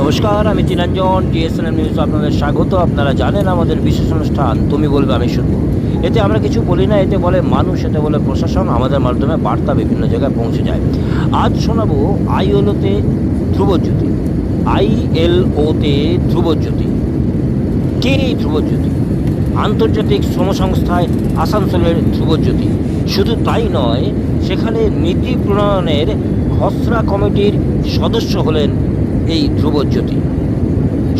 নমস্কার, আমি চিনাঞ্জন ডিএসএনএম নিউজ আপনাদের স্বাগত। আপনারা জানেন আমাদের বিশেষ অনুষ্ঠান, তুমি বলবে, আমি শুনব। এতে আমরা কিছু বলি না, এতে বলে মানুষ, এতে বলে প্রশাসন, আমাদের মাধ্যমে বার্তা বিভিন্ন জায়গায় পৌঁছে যায়। আজ শোনাবো আইএলওতে ধ্রুবজ্যোতি। আইএলওতে ধ্রুবজ্যোতি। কে এই ধ্রুবজ্যোতি? আন্তর্জাতিক শ্রম সংস্থায় আসানসোলের ধ্রুবজ্যোতি। শুধু তাই নয়, সেখানে নীতি প্রণয়নের খসড়া কমিটির সদস্য হলেন এই ধ্রুবজ্যোতি।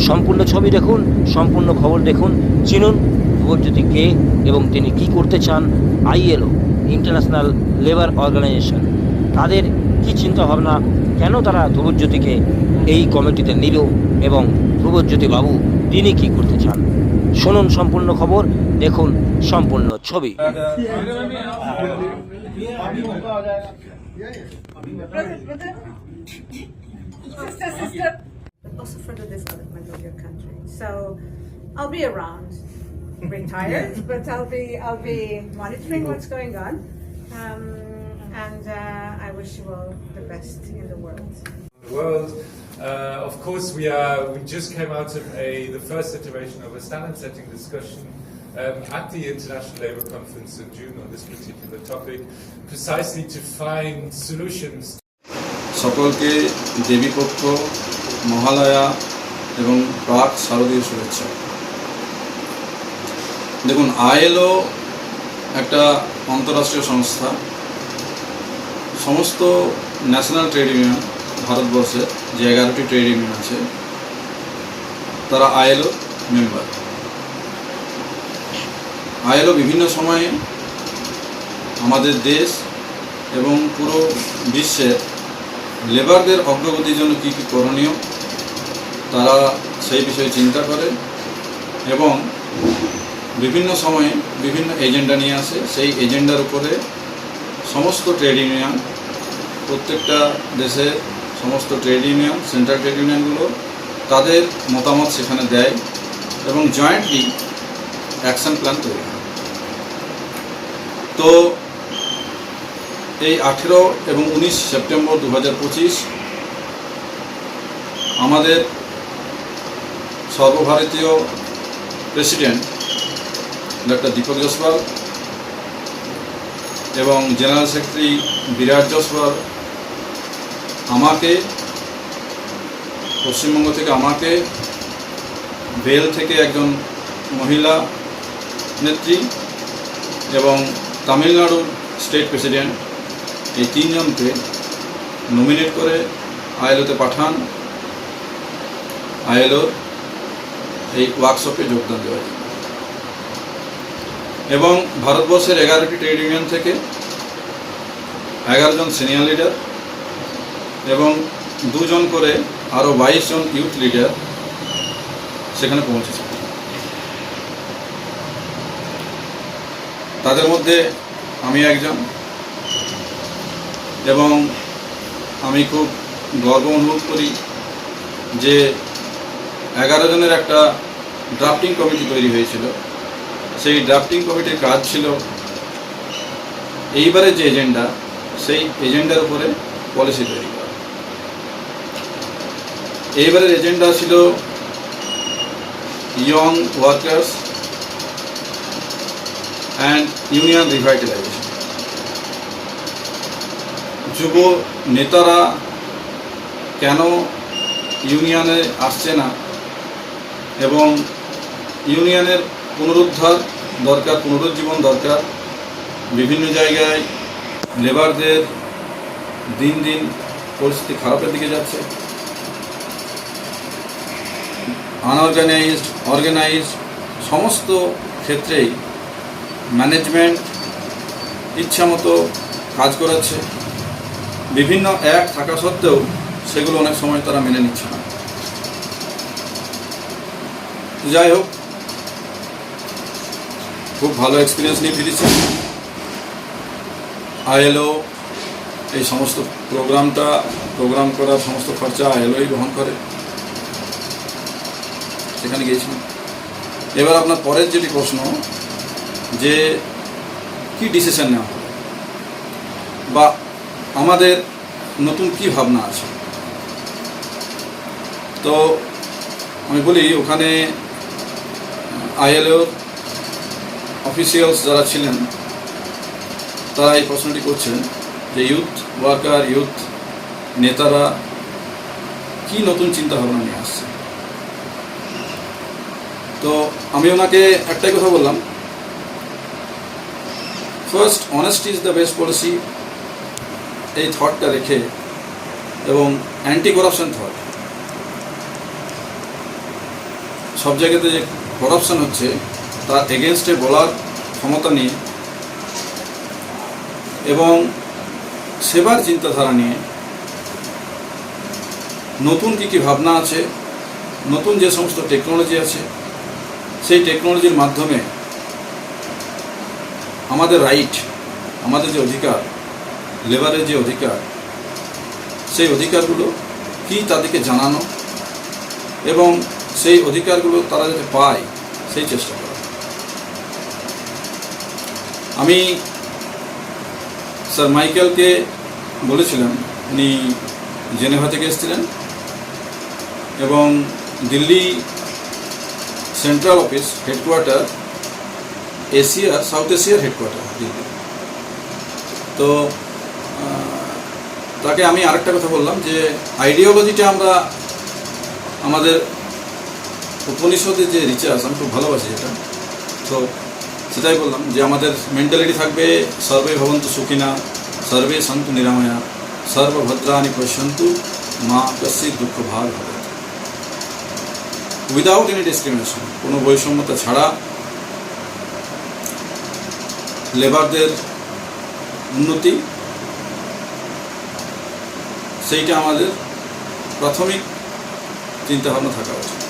সম্পূর্ণ ছবি দেখুন, সম্পূর্ণ খবর দেখুন, চিনুন ধ্রুবজ্যোতি কে এবং তিনি কি করতে চান, আইএলও ইন্টারন্যাশনাল লেবার অর্গানাইজেশন তাদের কি চিন্তা ভাবনা, কেন তারা ধ্রুবজ্যোতিকে এই কমিটিতে নিল এবং ধ্রুবজ্যোতি বাবু তিনি কি করতে চান? শুনুন সম্পূর্ণ খবর, দেখুন সম্পূর্ণ ছবি. Sister, sister. But also for the development of your country. So I'll be around, retired, but I'll be I'll be monitoring what's going on. Um, and uh, I wish you all the best in the world. the world. Uh, of course, we are. We just came out of a the first iteration of a standard-setting discussion um, at the International Labour Conference in June on this particular topic, precisely to find solutions সকলকে দেবীপক্ষ মহালয়া এবং প্রাক শারদীয় শুভেচ্ছা। দেখুন, ILO একটা আন্তরাষ্ট্রীয় সংস্থা। সমস্ত national trade union, ভারতবর্ষে যে এগারোটি ট্রেড ইউনিয়ন আছে, তারা আইএলও মেম্বার। আইএলও বিভিন্ন সময়ে আমাদের দেশ এবং পুরো বিশ্বের লেবারদের অগ্রগতির জন্য কী কী করণীয়, তারা সেই বিষয়ে চিন্তা করে এবং বিভিন্ন সময়ে বিভিন্ন এজেন্ডা নিয়ে আসে। সেই এজেন্ডার উপরে সমস্ত ট্রেড ইউনিয়ন, প্রত্যেকটা দেশের সমস্ত ট্রেড ইউনিয়ন, সেন্ট্রাল ট্রেড ইউনিয়নগুলো তাদের মতামত সেখানে দেয় এবং জয়েন্টলি অ্যাকশন প্ল্যান তৈরি হয়। তো এই আঠেরো এবং উনিশ সেপ্টেম্বর দু হাজার পঁচিশ আমাদের সর্বভারতীয় প্রেসিডেন্ট ডক্টর দীপক জসওয়াল এবং জেনারেল সেক্রেটারি বিরাট জসওয়াল আমাকে, পশ্চিমবঙ্গ থেকে আমাকে, বেল থেকে একজন মহিলা নেত্রী এবং তামিলনাড়ুর স্টেট প্রেসিডেন্ট এই তিনজনকে নমিনেট করে আইএলওতে পাঠান। আইএলওর এই ওয়ার্কশপে যোগদান দেওয়া যায়। এবং ভারতবর্ষের এগারোটি ট্রেড ইউনিয়ন থেকে এগারো জন সিনিয়র লিডার এবং দুজন করে আরও বাইশ জন ইউথ লিডার সেখানে পৌঁছেছে। তাদের মধ্যে আমি একজন। এবং আমি খুব গর্ব অনুভব করি যে এগারো জনের একটা ড্রাফটিং কমিটি তৈরি হয়েছিল। সেই ড্রাফটিং কমিটির কাজ ছিল এইবারে যে এজেন্ডা সেই এজেন্ডার উপরে পলিসি তৈরি করা। এইবারের এজেন্ডা ছিল young workers and union revitalization যুব নেতারা কেন ইউনিয়নে আসছে না? এবং ইউনিয়নের পুনরুদ্ধার দরকার, পুনরুজ্জীবন দরকার। বিভিন্ন জায়গায় লেবারদের দিন দিন পরিস্থিতি খারাপের দিকে যাচ্ছে। আনঅর্গানাইজড, অর্গানাইজড সমস্ত ক্ষেত্রেই ম্যানেজমেন্ট ইচ্ছামতো কাজ করাচ্ছে। বিভিন্ন অ্যাক্ট থাকা সত্ত্বেও সেগুলো অনেক সময় তারা মেনে নিচ্ছে না। যাই হোক, খুব ভালো এক্সপিরিয়েন্স নিয়ে ফিরেছি। আইএলও এই সমস্ত প্রোগ্রামটা, প্রোগ্রাম করার সমস্ত খরচা আইএলওই বহন করে। সেখানে গিয়েছিলাম। এবার আপনার পরের যেটি প্রশ্ন, যে কি ডিসিশন নেওয়া হবে? বা আমাদের নতুন কি ভাবনা আছে? তো আমি বলি, ওখানে আইএলও অফিসিয়ালস যারা ছিলেন, তারা এই প্রশ্নটি করছেন যে ইউথ ওয়ার্কার, ইউথ নেতারা কি নতুন চিন্তা ভাবনা নিয়ে আসছে? তো আমি ওনাকে একটাই কথা বললাম। First honesty is the best policy এই থটটা রেখে এবং অ্যান্টি করাপশন থট। সব জায়গাতে যে করাপশন হচ্ছে তার এগেনস্টে বলার ক্ষমতা নিয়ে এবং সেবার চিন্তাধারা নিয়ে নতুন কী কী ভাবনা আছে, নতুন যে সমস্ত টেকনোলজি আছে, সেই টেকনোলজির মাধ্যমে আমাদের রাইট আমাদের যে অধিকার লেবারের যে অধিকার, সেই অধিকারগুলো কি তাদেরকে জানানো এবং সেই অধিকারগুলো তারা যাতে পায়, সেই চেষ্টা করা। আমি স্যার মাইকেলকে বলেছিলাম, উনি জেনেভা থেকে এসেছিলেন এবং Delhi central office headquarter Asia south এশিয়ার হেডকোয়ার্টার, দিল্লি। তো তাকে আমি আরেকটা কথা বললাম যে আইডিওলজিটা আমরা আমাদের উপনিষদের যে রিচার্জ আমি খুব ভালোবাসি এটা। তো সেটাই বললাম যে আমাদের মেন্টালিটি থাকবে, সর্বে ভবন্তু সুখিনা, সর্বে সন্তু নিরাময়া সর্বভদ্রানি পশ্যন্তু, মা কস্যি দুঃখ ভাগ হবে উইদাউট এনি ডিসক্রিমিনেশন কোনো বৈষম্যতা ছাড়া লেবারদের উন্নতি সেইটা আমাদের প্রাথমিক চিন্তাভাবনা থাকা উচিত।